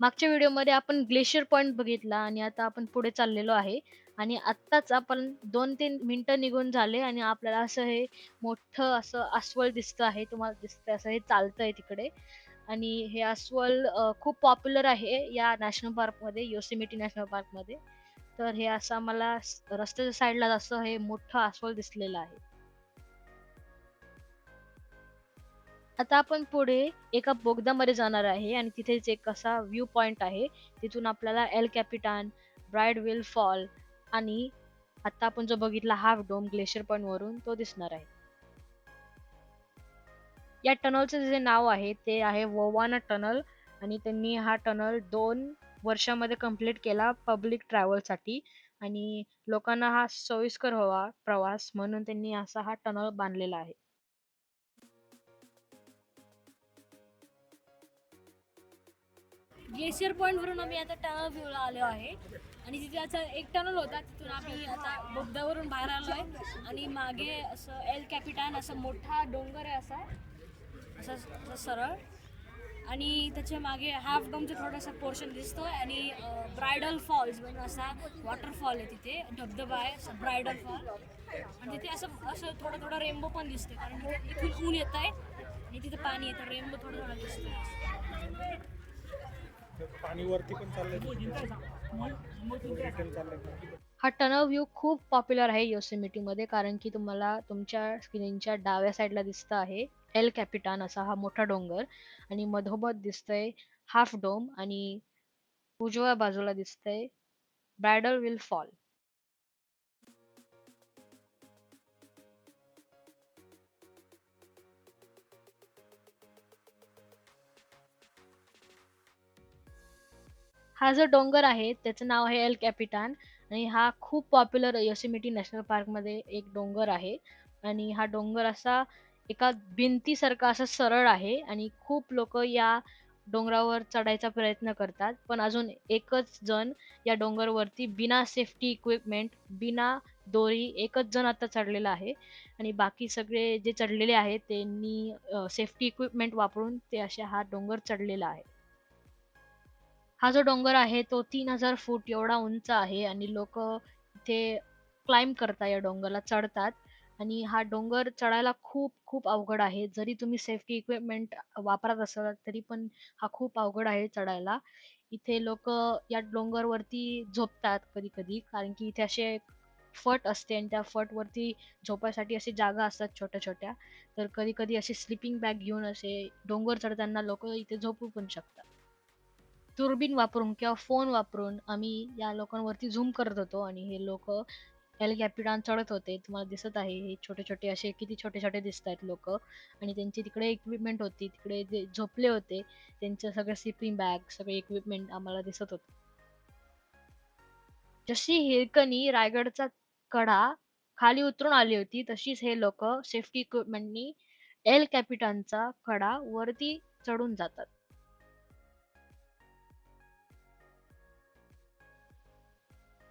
मागच्या व्हिडिओमध्ये आपण ग्लेशियर पॉईंट बघितला आणि आता आपण पुढे चाललेलो आहे. आणि आत्ताच आपण दोन तीन मिनिटं निघून झाले आणि आपल्याला असं हे मोठं असं अस्वल दिसतं आहे. तुम्हाला दिसतंय असं हे चालतंय तिकडे. आणि हे अस्वल खूप पॉप्युलर आहे या नॅशनल पार्कमध्ये योसिमिटी नॅशनल पार्कमध्ये. तर हे असं मला रस्त्याच्या साईडला असं हे मोठं अस्वल दिसलेलं आहे. आता आपण पुढे एका बोगद्यामध्ये जाणार आहे आणि तिथेच एक असा व्ह्यू पॉइंट आहे. तिथून आपल्याला El Capitan bridal veil fall आणि आता आपण जो बघितला हाफ डोम ग्लेशियर पॉइंट वरून तो दिसणार आहे. या टनलचं जे नाव आहे ते आहे वोवाना टनल आणि त्यांनी हा टनल दोन वर्षामध्ये कंप्लीट केला पब्लिक ट्रॅव्हलसाठी आणि लोकांना हा सोयीस्कर हवा प्रवास म्हणून त्यांनी असा हा टनल बांधलेला आहे. ग्लेशियर पॉईंटवरून आम्ही आता टनल व्ह्यूला आलो आहे. आणि तिथे असा एक टनल होता तिथून आम्ही आता बोगद्यावरून बाहेर आलो आहे. आणि मागे असं एल कॅपिटान असं मोठा डोंगर आहे असा. असं सरळ. आणि त्याच्यामागे हाफ डोमचं थोडंसं पोर्शन दिसतोय. आणि ब्रायडल फॉल्स म्हणून असा वॉटरफॉल आहे तिथे. धबधबा आहे असं ब्रायडल फॉल आणि तिथे असं असं थोडं थोडं रेनबो पण दिसते कारण इथून ऊन येत आहे आणि तिथे पाणी येतं. रेनबो थोडं थोडं दिसतोय. पाणी वरती पण चाललंय. हा टनल व्ह्यू खूप पॉप्युलर आहे योसेमिटी मध्ये कारण की तुम्हाला तुमच्या स्क्रीनच्या डाव्या साईडला दिसत आहे एल कॅपिटान असा हा मोठा डोंगर आणि मधोमध दिसतंय हाफ डोम आणि उजव्या बाजूला दिसतंय ब्रायडल विल फॉल हा जो डोंगर आहे त्याचं नाव आहे एल कॅपिटान. आणि हा खूप पॉप्युलर यसिमिटी नॅशनल पार्कमध्ये एक डोंगर आहे. आणि हा डोंगर असा एका भिंतीसारखा असा सरळ आहे आणि खूप लोक या डोंगरावर चढायचा प्रयत्न करतात. पण अजून एकच जण या डोंगरवरती बिना सेफ्टी इक्विपमेंट बिना दोरी एकच जण आता चढलेला आहे. आणि बाकी सगळे जे चढलेले आहेत त्यांनी सेफ्टी इक्विपमेंट वापरून ते असे हा डोंगर चढलेला आहे. हा जो डोंगर आहे तो तीन हजार फूट एवढा उंच आहे आणि लोक इथे क्लाइम करतात या डोंगरला चढतात. आणि हा डोंगर चढायला खूप खूप अवघड आहे. जरी तुम्ही सेफ्टी इक्विपमेंट वापरत असाल तरी पण हा खूप अवघड आहे चढायला. इथे लोक या डोंगरवरती झोपतात कधी कधी कारण की इथे असे फट असते आणि त्या फटवरती झोपायसाठी अशी जागा असतात छोट्या छोट्या तर कधी कधी असे स्लिपिंग बॅग घेऊन असे डोंगर चढताना लोक इथे झोपू पण शकतात. दुर्बीण वापरून किंवा फोन वापरून आम्ही या लोकांवरती झूम करत होतो आणि हे लोक एल कॅपिटान चढत होते. तुम्हाला दिसत आहे हे छोटे छोटे असे किती छोटे छोटे दिसत आहेत लोक. आणि त्यांची तिकडे इक्विपमेंट होती तिकडे जे झोपले होते त्यांचं सगळं स्लिपिंग बॅग सगळे इक्विपमेंट आम्हाला दिसत होत. जशी हिरकणी रायगडचा कडा खाली उतरून आली होती तशीच हे लोक सेफ्टी इक्विपमेंटनी एल कॅपिटानचा कडा वरती चढून जातात.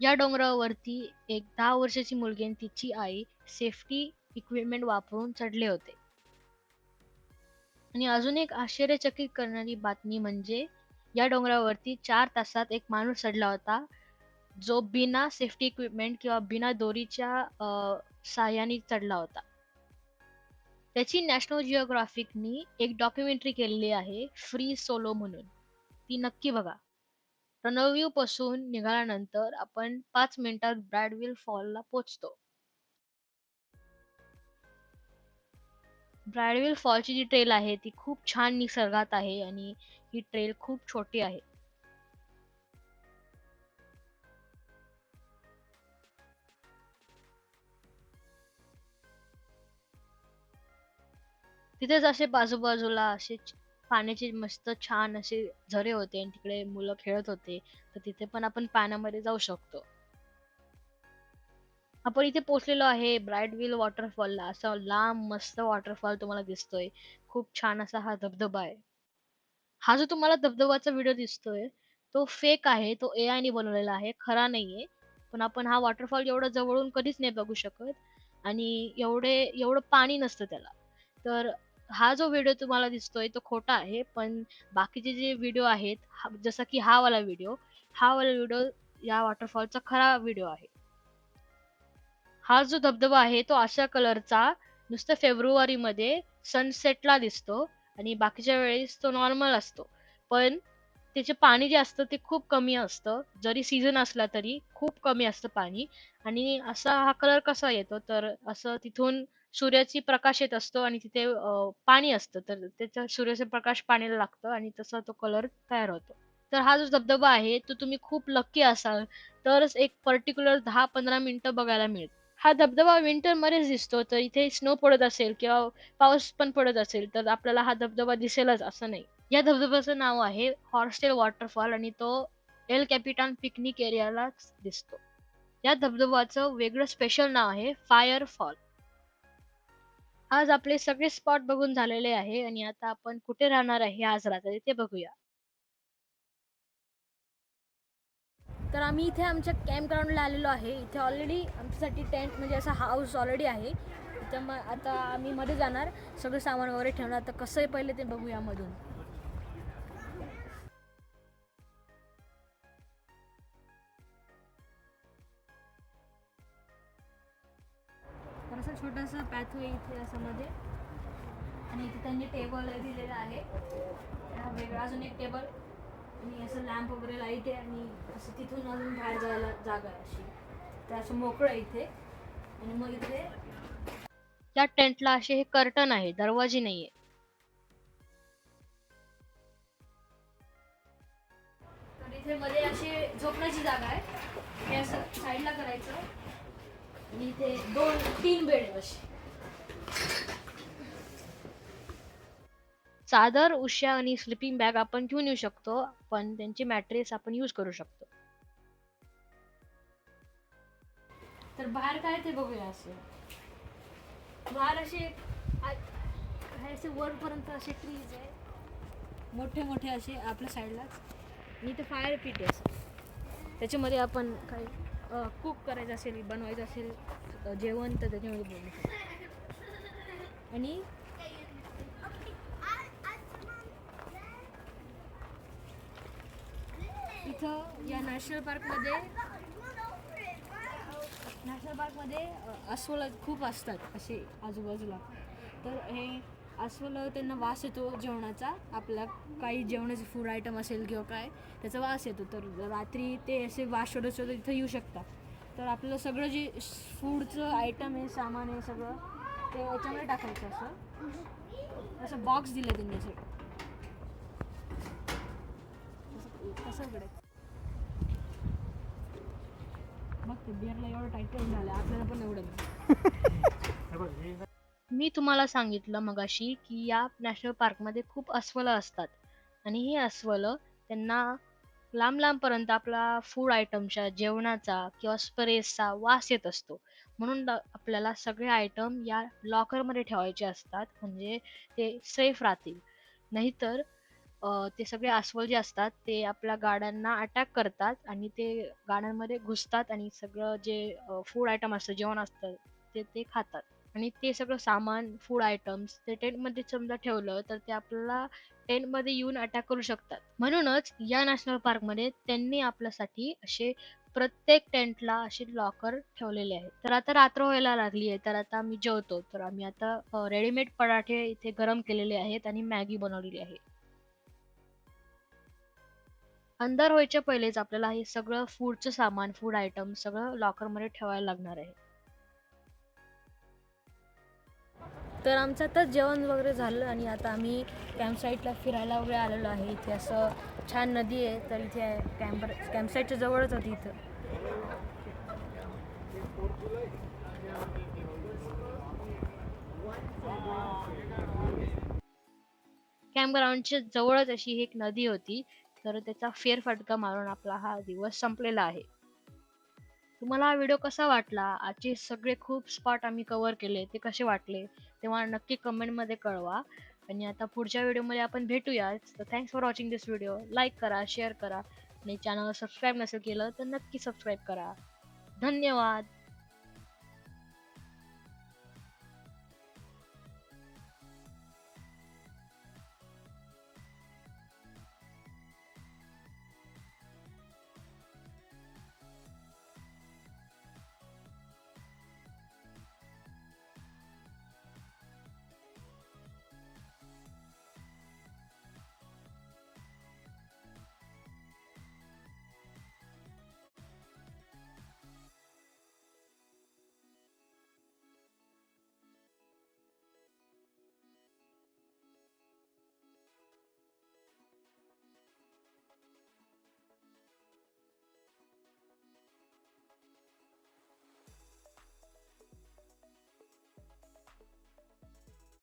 या डोंगरावरती एक दहा वर्षाची मुलगी आणि तिची आई सेफ्टी इक्विपमेंट वापरून चढले होते. आणि अजून एक आश्चर्यचकित करणारी बातमी म्हणजे या डोंगरावरती चार तासात एक माणूस चढला होता जो बिना सेफ्टी इक्विपमेंट किंवा बिना दोरीच्या सहाय्याने चढला होता. त्याची नॅशनल जिओग्राफिकनी एक डॉक्युमेंटरी केलेली आहे फ्री सोलो म्हणून. ती नक्की बघा. रनव्यू पासून निघाल्यानंतर आपण पाच मिनिटात ब्रॅडविल फॉलला पोहोचतो ब्रॅडविल फॉलची जी ट्रेल आहे ती खूप छान निसर्गात आहे आणि ही ट्रेल खूप छोटी आहे. तिथेच असे बाजूबाजूला असे पाण्याचे मस्त छान असे झरे होते आणि तिकडे मुलं खेळत होते तर तिथे पण आपण पाण्यामध्ये जाऊ शकतो. आपण इथे पोहोचलेलो आहे ब्राईट व्हील वॉटरफॉलला. असं लांब मस्त वॉटरफॉल तुम्हाला दिसतोय. खूप छान असा हा धबधबा आहे. हा जो तुम्हाला धबधबाचा व्हिडिओ दिसतोय तो फेक आहे तो ए ने बनवलेला आहे. खरा नाहीये. पण आपण हा वॉटरफॉल एवढा जवळून कधीच नाही बघू शकत. आणि एवढे एवढं पाणी नसतं त्याला. तर हा जो व्हिडिओ तुम्हाला दिसतोय तो खोटा आहे पण बाकीचे जे व्हिडिओ आहेत जसा जसं की हा वाला व्हिडिओ हा वाला व्हिडिओ या वॉटरफॉलचा खरा व्हिडिओ आहे. हा जो धबधबा आहे तो अशा कलरचा नुसतं फेब्रुवारीमध्ये सनसेटला दिसतो आणि बाकीच्या वेळेस तो नॉर्मल असतो. पण त्याचे पाणी जे असतं ते खूप कमी असतं. जरी सीझन असला तरी खूप कमी असतं पाणी. आणि असा हा कलर कसा येतो तर असं तिथून सूर्याची प्रकाश येत असतो आणि तिथे पाणी असतं. तर त्याचा सूर्याचा प्रकाश पाण्याला लागतं आणि तसा तो कलर तयार होतो. तर हा जो धबधबा आहे तो तुम्ही खूप लकी असाल. तरच एक पर्टिक्युलर दहा पंधरा मिनिटं बघायला मिळेल. हा धबधबा विंटर मध्येच दिसतो. तर इथे स्नो पडत असेल किंवा पाऊस पण पडत असेल तर आपल्याला हा धबधबा दिसेलच असं नाही. या धबधब्याचं नाव आहे हॉर्सटेल वॉटरफॉल आणि तो एल कॅपिटान पिकनिक एरियालाच दिसतो. या धबधबाचं वेगळं स्पेशल नाव आहे फायर फॉल आज आपले सगळे स्पॉट बघून झालेले आहे आणि आता आपण कुठे राहणार आहे आज रात्री ते बघूया. तर आम्ही इथे आमच्या कॅम्प ग्राउंडला आलेलो आहे. इथे ऑलरेडी आमच्यासाठी टेंट म्हणजे असा हाऊस ऑलरेडी आहे. इथं मग आता आम्ही मध्ये जाणार. सगळं सामान वगैरे ठेवणार. आता कसं आहे पहिले ते बघूया मधून. छोटंसं पॅथवे इथे असं मध्ये आणि इथे त्यांनी टेबल दिलेला आहे. हा वेगळा अजून एक टेबल आणि असं लॅम्प वगैरे लाइट आहे आणि असं तिथून अजून बाहेर जायला जागा आहे अशी. तर असं मोकळं इथे. आणि मग इथे या टेंटला असे हे कर्टन आहे दरवाजे नाहीये. तर इथे मध्ये अशी झोपण्याची जागा आहे. हे असं साईडला करायचं. आणि इथे दोन तीन बेड असे चादर उश्या आणि स्लिपिंग बॅग आपण घेऊन येऊ शकतो पण त्यांचे मॅट्रेस आपण यूज करू शकतो. तर बाहेर काय ते बघूया असे. बाहेर असे असे वरपर्यंत असे ट्रीज आहे. मोठे मोठे असे आपल्या साईडलाच आणि इथे फायर पीट आहे त्याच्यामध्ये आपण काही कुक करायचं असेल बनवायचं असेल जेवण तर त्याच्यामध्ये बोलू शकतो. आणि? इथं या नॅशनल पार्कमध्ये नॅशनल पार्कमध्ये अस्वल खूप असतात असे आजूबाजूला. तर हे अस्वल त्यांना वास येतो जेवणाचा. आपला काही जेवणाचे फूड आयटम असेल किंवा काय त्याचा वास येतो. तर रात्री ते असे वास शोधत शोधत इथं येऊ शकतात. तर आपलं सगळं जे फूडचं आयटम आहे सामान आहे सगळं ते याच्यामध्ये टाकायचं असं. असं बॉक्स दिलं त्यांनी असं. असं- कसं उघडायचं बघ ते बिअरला एवढं टाईट झालं आपल्याला पण एवढं मी तुम्हाला सांगितलं मगाशी की या नॅशनल पार्कमध्ये खूप अस्वलं असतात. आणि ही अस्वलं त्यांना लांब लांबपर्यंत आपला फूड आयटमच्या जेवणाचा किंवा स्प्रेसचा वास येत असतो. म्हणून आपल्याला सगळे आयटम या लॉकरमध्ये ठेवायचे असतात. म्हणजे ते सेफ राहतील. नाहीतर ते सगळे अस्वल जे असतात ते आपल्या गाड्यांना अटॅक करतात आणि ते गाड्यांमध्ये घुसतात आणि सगळं जे फूड आयटम असतं जेवण असतं ते ते खातात. आणि ते सगळं सामान फूड आयटम्स ते टेंटमध्ये समजा ठेवलं तर ते आपल्याला टेंटमध्ये येऊन अटॅक करू शकतात. म्हणूनच या नॅशनल पार्कमध्ये त्यांनी आपल्यासाठी असे प्रत्येक टेंटला असे लॉकर ठेवलेले आहेत. तर आता रात्र व्हायला लागली आहे तर आता आम्ही जेवतो. तर आम्ही आता रेडीमेड पराठे इथे गरम केलेले आहेत आणि मॅगी बनवलेली आहे. अंधार व्हायच्या पहिलेच आपल्याला हे सगळं फूडचं सामान फूड आयटम सगळं लॉकरमध्ये ठेवायला लागणार आहे. तर आमचं आता जेवण वगैरे झालं आणि आता आम्ही कॅम्पसाईटला फिरायला वगैरे आलेलो आहे. इथे असं छान नदी आहे तर इथे कॅम्प कॅम्पसाईटच्या जवळच होती इथं. कॅम्पग्राऊंडच्या जवळच अशी एक नदी होती. तर त्याचा फेरफटका मारून आपला हा दिवस संपलेला आहे. तुम्हाला हा व्हिडिओ कसा वाटला? आजचे सगळे खूप स्पॉट आम्ही कव्हर केले ते कसे वाटले? तेव्हा नक्की कमेंटमध्ये कळवा. आणि आता पुढच्या व्हिडिओमध्ये आपण भेटूयाच तर thanks for watching this video like करा शेअर करा. आणि चॅनल सबस्क्राईब नसेल केलं तर नक्की सबस्क्राईब करा. धन्यवाद!